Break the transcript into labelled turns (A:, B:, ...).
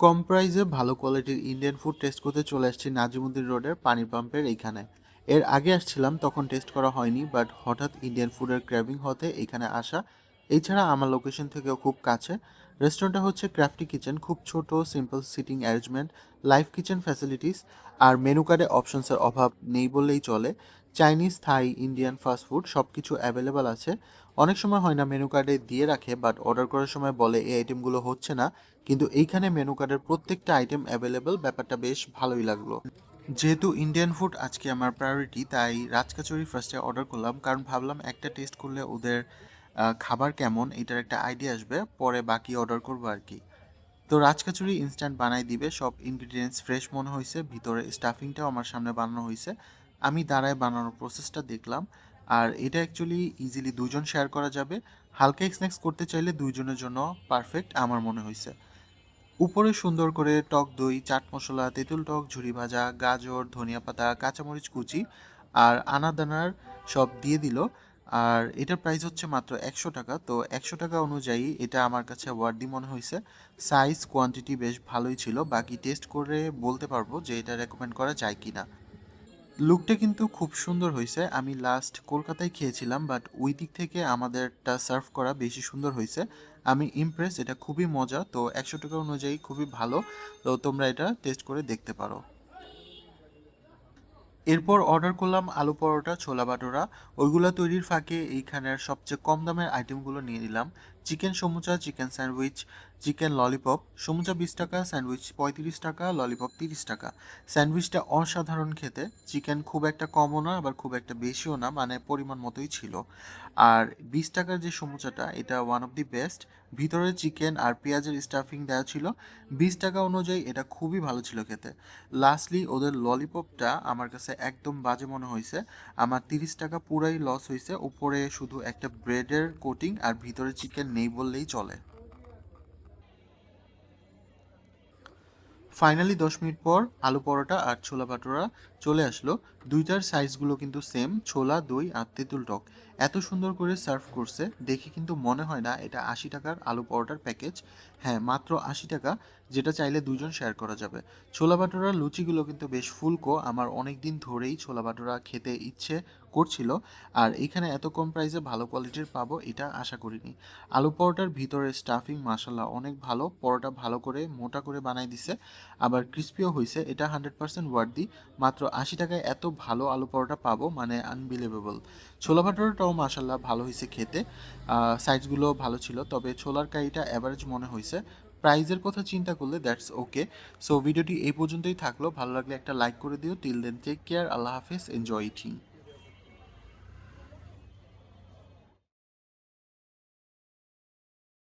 A: কম প্রাইসে ভালো কোয়ালিটির ইন্ডিয়ান ফুড টেস্ট করতে চলে আসছি নাজিমুদ্দিন রোডের পানির পাম্পের এইখানে এর আগে আসছিলাম, তখন টেস্ট করা হয়নি বাট হঠাৎ ইন্ডিয়ান ফুডের ক্র্যাভিং হতে এখানে আসা। এছাড়া আমার লোকেশন থেকেও খুব কাছে। রেস্টুরেন্টটা হচ্ছে ক্রাফটি কিচেন খুব ছোট simple sitting arrangement live kitchen facilities আর মেনু কার্ডে অপশনসের অভাব নেই বললেই চলে। Chinese, Thai, Indian fast food সব কিছু অ্যাভেলেবেল আছে। অনেক সময় হয় না মেনু কার্ডে দিয়ে রাখে, বাট অর্ডার করার সময় বলে এই আইটেমগুলো হচ্ছে না। কিন্তু এইখানে মেনু কার্ডের প্রত্যেকটা আইটেম অ্যাভেলেবেল, ব্যাপারটা বেশ ভালোই লাগল। যেহেতু ইন্ডিয়ান ফুড আজকে আমার প্রায়োরিটি তাই রাজকাচুরি ফার্স্টে অর্ডার করলাম, কারণ ভাবলাম একটা টেস্ট করলে ওদের খাবার কেমন, এটার একটা আইডিয়া আসবে, পরে বাকি অর্ডার করব আর কি। তো রাজকাচুরি ইনস্ট্যান্ট বানাই দিবে, সব ইনগ্রিডিয়েন্টস ফ্রেশ মনে হয়েছে ভিতরে স্টাফিংটাও আমার সামনে বানানো হয়েছে আমি দাঁড়ায় বানানোর প্রসেসটা দেখলাম। আর এটা অ্যাকচুয়ালি ইজিলি দুজন শেয়ার করা যাবে। হালকা স্ন্যাক্স করতে চাইলে দুইজনের জন্য পারফেক্ট আমার মনে হয়েছে উপরে সুন্দর করে টক দই, চাট মশলা, তেঁতুল টক, ঝুরি ভাজা, গাজর, ধনিয়া পাতা, কাঁচামরিচ কুচি আর আনাদানার সব দিয়ে দিল। আর এটার প্রাইস হচ্ছে মাত্র একশো টাকা। তো একশো টাকা অনুযায়ী এটা আমার কাছে ওয়ার্দি মনে হয়েছে সাইজ কোয়ান্টিটি বেশ ভালোই ছিল। বাকি টেস্ট করে বলতে পারব যে এটা রেকমেন্ড করা যায় কি না লুকটা কিন্তু খুব সুন্দর হয়েছে। আমি লাস্ট কলকাতায় খেয়েছিলাম বাট ওই দিক থেকে আমাদেরটা সার্ভ করা বেশি সুন্দর হয়েছে। আমি ইমপ্রেস এটা খুবই মজা, তো একশো টাকা অনুযায়ী খুবই ভালো। তো তোমরা এটা টেস্ট করে দেখতে পারো। এরপর অর্ডার করলাম আলু পরোটা, ছোলা বাটোরা। ওইগুলো তৈরির ফাঁকে এইখানের সবচেয়ে কম দামের আইটেমগুলো নিয়ে নিলাম। Chicken samosa, chicken sandwich, chicken lollipop, samosa বিশ টাকা, স্যান্ডউইচ পঁয়ত্রিশ টাকা, ললিপপ তিরিশ টাকা। স্যান্ডউইচটা অসাধারণ খেতে। চিকেন খুব একটা কমও না, আবার খুব একটা বেশিও না মানে পরিমাণ মতোই ছিল। আর বিশ টাকার যে সমুচাটা, এটা ওয়ান অফ দি বেস্ট ভিতরে চিকেন আর পেঁয়াজের স্টাফিং দেওয়া ছিল। বিশ টাকা অনুযায়ী এটা খুবই ভালো ছিল খেতে। লাস্টলি ওদের ললিপপটা আমার কাছে একদম বাজে মনে হয়েছে আমার তিরিশ টাকা পুরাই লস হয়েছে উপরে শুধু একটা ব্রেডের কোটিং আর ভিতরে চিকেন নেই বললেই চলে। ফাইনালি দশ মিনিট পর আলু পরোটা আর ছোলা পাটোরা চলে আসলো। দুইটার সাইজগুলো কিন্তু সেম ছোলা, দই আর তেঁতুল টক। এত সুন্দর করে সার্ভ করছে, দেখে কিন্তু মনে হয় না এটা আশি টাকার আলু পরোটার প্যাকেজ হ্যাঁ মাত্র আশি টাকা, যেটা চাইলে দুজন শেয়ার করা যাবে। ছোলা ভাটোরার লুচিগুলো কিন্তু বেশ ফুলকো, আমার অনেক দিন ধরেই ছোলা বাটোরা খেতে ইচ্ছে করছিল। আর এখানে এত কম প্রাইসে ভালো কোয়ালিটির পাবো, এটা আশা করিনি। আলু পরোটার ভিতরে স্টাফিং মাসাল্লাহ অনেক ভালো, পরোটা ভালো করে মোটা করে বানাই দিছে। আবার ক্রিস্পিও হয়েছে এটা হান্ড্রেড পার্সেন্ট ওয়ার্দি মাত্র আশি টাকায় এত ভালো আলু পরোটা পাবো মানে আনবিলিভেবল ছোলা ভাটোরাটাও মাসাল্লাহ ভালো হয়েছে খেতে। সাইজগুলো ভালো ছিল, তবে ছোলার কারিটা অ্যাভারেজ মনে হয়েছে। প্রাইজের কথা চিন্তা করলে দ্যাটস ওকে সো ভিডিওটি এই পর্যন্তই থাকল। ভালো লাগলে একটা লাইক করে দিও। টিল দেন টেক কেয়ার আল্লাহ হাফেজ। Enjoy eating